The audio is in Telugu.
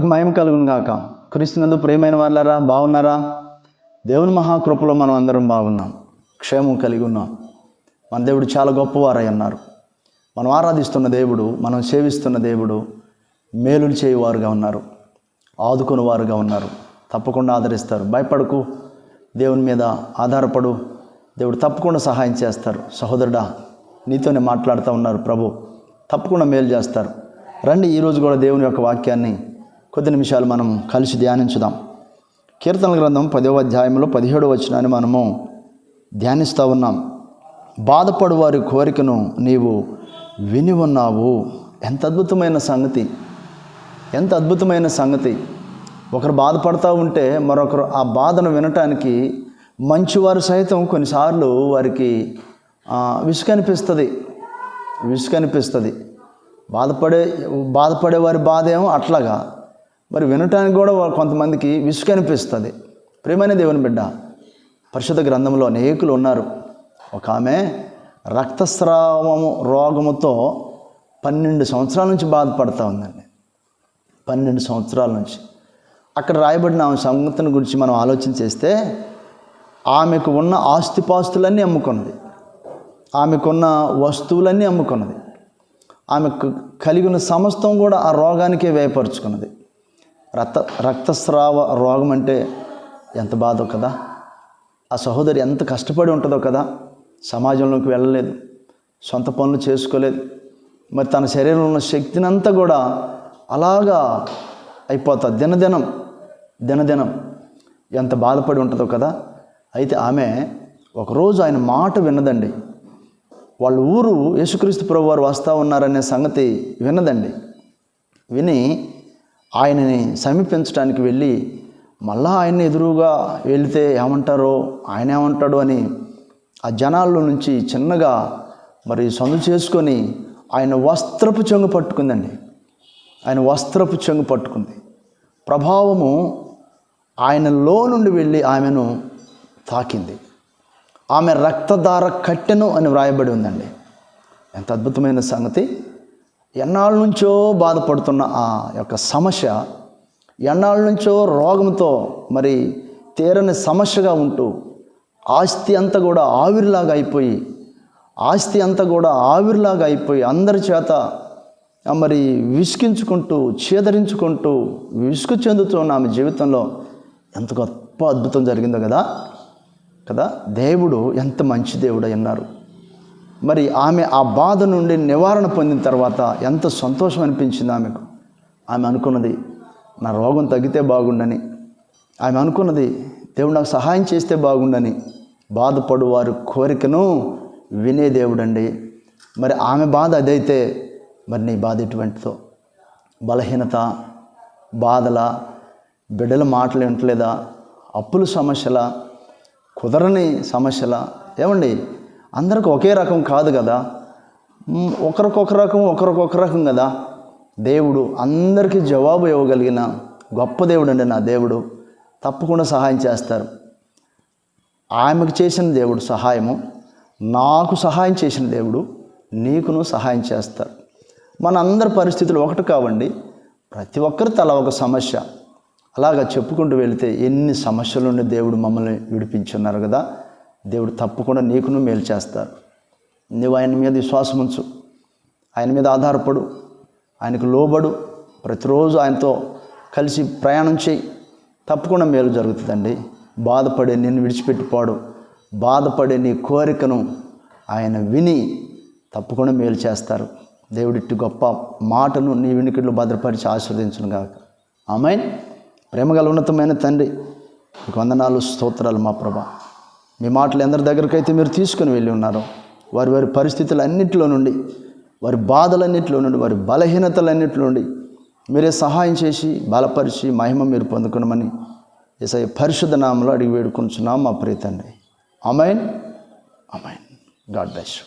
మనకు మయం కలుగును గాక. క్రీస్తునందు ప్రేమైన వాళ్ళారా బాగున్నారా? దేవుని మహాకృపలో మనం అందరం బాగున్నాం. క్షేమం కలిగి ఉన్నాం. మన దేవుడు చాలా గొప్పవారై అన్నారు. మనం ఆరాధిస్తున్న దేవుడు మనం సేవిస్తున్న దేవుడు మేలులు చేయువారుగా ఉన్నారు. ఆదుకుని వారుగా ఉన్నారు. తప్పకుండా ఆదరిస్తారు. భయపడకు. దేవుని మీద ఆధారపడు. దేవుడు తప్పకుండా సహాయం చేస్తారు. సహోదరుడా నీతోనే మాట్లాడుతూ ఉన్నారు ప్రభు. తప్పకుండా మేలు చేస్తారు. రండి ఈరోజు కూడా దేవుని యొక్క వాక్యాన్ని కొద్ది నిమిషాలు మనం కలిసి ధ్యానించుదాం. కీర్తన గ్రంథం పదవ అధ్యాయంలో పదిహేడు వచనాన్ని మనము ధ్యానిస్తూ ఉన్నాం. బాధపడు వారి కోరికను నీవు విని ఉన్నావు. ఎంత అద్భుతమైన సంగతి. ఎంత అద్భుతమైన సంగతి. ఒకరు బాధపడుతూ ఉంటే మరొకరు ఆ బాధను వినటానికి మంచివారు సైతం కొన్నిసార్లు వారికి విసుకనిపిస్తుంది విసుగనిపిస్తుంది. విసుగనిపిస్తుంది. బాధపడే బాధపడే వారి బాధ ఏమో అట్లాగా. మరి వినటానికి కూడా కొంతమందికి విసుగనిపిస్తుంది ప్రేమైన దేవుని బిడ్డ పరిశుద్ధ గ్రంథంలో అనేకులు ఉన్నారు. ఒక ఆమె రక్తస్రావము రోగముతో పన్నెండు సంవత్సరాల నుంచి బాధపడతా ఉందండి. పన్నెండు సంవత్సరాల నుంచి. అక్కడ రాయబడిన ఆమె సంగతిని గురించి మనం ఆలోచన చేస్తే ఆమెకు ఉన్న ఆస్తిపాస్తులన్నీ అమ్ముకున్నది. ఆమెకున్న వస్తువులన్నీ అమ్ముకున్నది. ఆమెకు కలిగి ఉన్న సమస్తం కూడా ఆ రోగానికే వ్యయపరుచుకున్నది. రక్త రక్తస్రావ రోగం అంటే ఎంత బాధో కదా. ఆ సహోదరి ఎంత కష్టపడి ఉంటుందో కదా. సమాజంలోకి వెళ్ళలేదు. సొంత పనులు చేసుకోలేదు. మరి తన శరీరంలో ఉన్న శక్తిని అంతా కూడా అలాగా అయిపోతుంది. దినదినం దినదినం ఎంత బాధపడి ఉంటుందో కదా. అయితే ఆమె ఒకరోజు ఆయన మాట విన్నదండి. వాళ్ళ ఊరు యేసుక్రీస్తు ప్రభు వారు వస్తూ ఉన్నారనే సంగతి విన్నదండి. విని ఆయనని సమీపించడానికి వెళ్ళి మళ్ళా ఆయన ఎదురుగా వెళితే ఏమంటారో ఆయన ఏమంటాడో అని ఆ జనాల్లో నుంచి చిన్నగా మరి సందు చేసుకొని ఆయన వస్త్రపు చెంగు పట్టుకుందండి. ఆయన వస్త్రపు చెంగు పట్టుకుంది. ప్రభావము ఆయనలో నుండి వెళ్ళి ఆమెను తాకింది. ఆమె రక్తధార కట్టెను అని వ్రాయబడి ఉందండి. ఎంత అద్భుతమైన సంగతి. ఎన్నాళ్ళ నుంచో బాధపడుతున్న ఆ యొక్క సమస్య ఎన్నాళ్ళ నుంచో రోగంతో మరి తీరని సమస్యగా ఉంటూ ఆస్తి అంతా కూడా ఆవిరిలాగా అయిపోయి ఆస్తి అంతా కూడా ఆవిరిలాగా అయిపోయి అందరి చేత మరి విసిగించుకుంటూ చేదరించుకుంటూ విసుగు చెందుతున్న ఆమె జీవితంలో ఎంత గొప్ప అద్భుతం జరిగిందో కదా కదా? దేవుడు ఎంత మంచి దేవుడు అన్నారు మరి ఆమె ఆ బాధ నుండి నివారణ పొందిన తర్వాత ఎంత సంతోషం అనిపించింది ఆమెకు. ఆమె అనుకున్నది నా రోగం తగ్గితే బాగుండని. ఆమె అనుకున్నది దేవుడు నాకు సహాయం చేస్తే బాగుండని. బాధపడు వారి కోరికను వినే దేవుడండి. మరి ఆమె బాధ అదైతే మరి నీ బాధ ఎటువంటిదో? బలహీనత బాధల బిడ్డల మాటలు వింటలేదా అప్పుల సమస్యల కుదరని సమస్యల ఏమండి? అందరికి ఒకే రకం కాదు కదా? ఒకరికొక రకం ఒకరికొక రకం కదా? దేవుడు అందరికీ జవాబు ఇవ్వగలిగిన గొప్ప దేవుడు అండి నా దేవుడు. తప్పకుండా సహాయం చేస్తారు. ఆమెకు చేసిన దేవుడు సహాయము నాకు సహాయం చేసిన దేవుడు నీకును సహాయం చేస్తారు. మన అందరి పరిస్థితులు ఒకటి కావండి ప్రతి ఒక్కరి తల ఒక సమస్య. అలాగా చెప్పుకుంటూ వెళితే ఎన్ని సమస్యల నుండి దేవుడు మమ్మల్ని విడిపించున్నారు కదా? దేవుడు తప్పకుండా నీకును మేలు చేస్తారు. నువ్వు ఆయన మీద విశ్వాసం ఉంచు. ఆయన మీద ఆధారపడు. ఆయనకు లోబడు. ప్రతిరోజు ఆయనతో కలిసి ప్రయాణం చేయి. తప్పకుండా మేలు జరుగుతుందండి. బాధపడే నిన్ను విడిచిపెట్టిపోడు బాధపడే నీ కోరికను ఆయన విని తప్పకుండా మేలు చేస్తారు. దేవుడిట్టి గొప్ప మాటను నీ వినికిడిలో భద్రపరిచి ఆస్వాదించును గాక ఆమె ప్రేమగల ఉన్నతమైన తండ్రి వందనాలు స్తోత్రాలు మా ప్రభా. మీ మాటలు ఎందరి దగ్గరకైతే మీరు తీసుకుని వెళ్ళి ఉన్నారో. వారి వారి పరిస్థితులన్నింటిలో నుండి వారి బాధలన్నింటిలో నుండి వారి బలహీనతలన్నింటిలో నుండి మీరే సహాయం చేసి బలపరిచి మహిమ మీరు పొందుకునమని ఎసఐ పరిశుద్ధ నామంలో అడిగి వేడుకుంటున్నాం మా ప్రీతండి amen amen God bless you.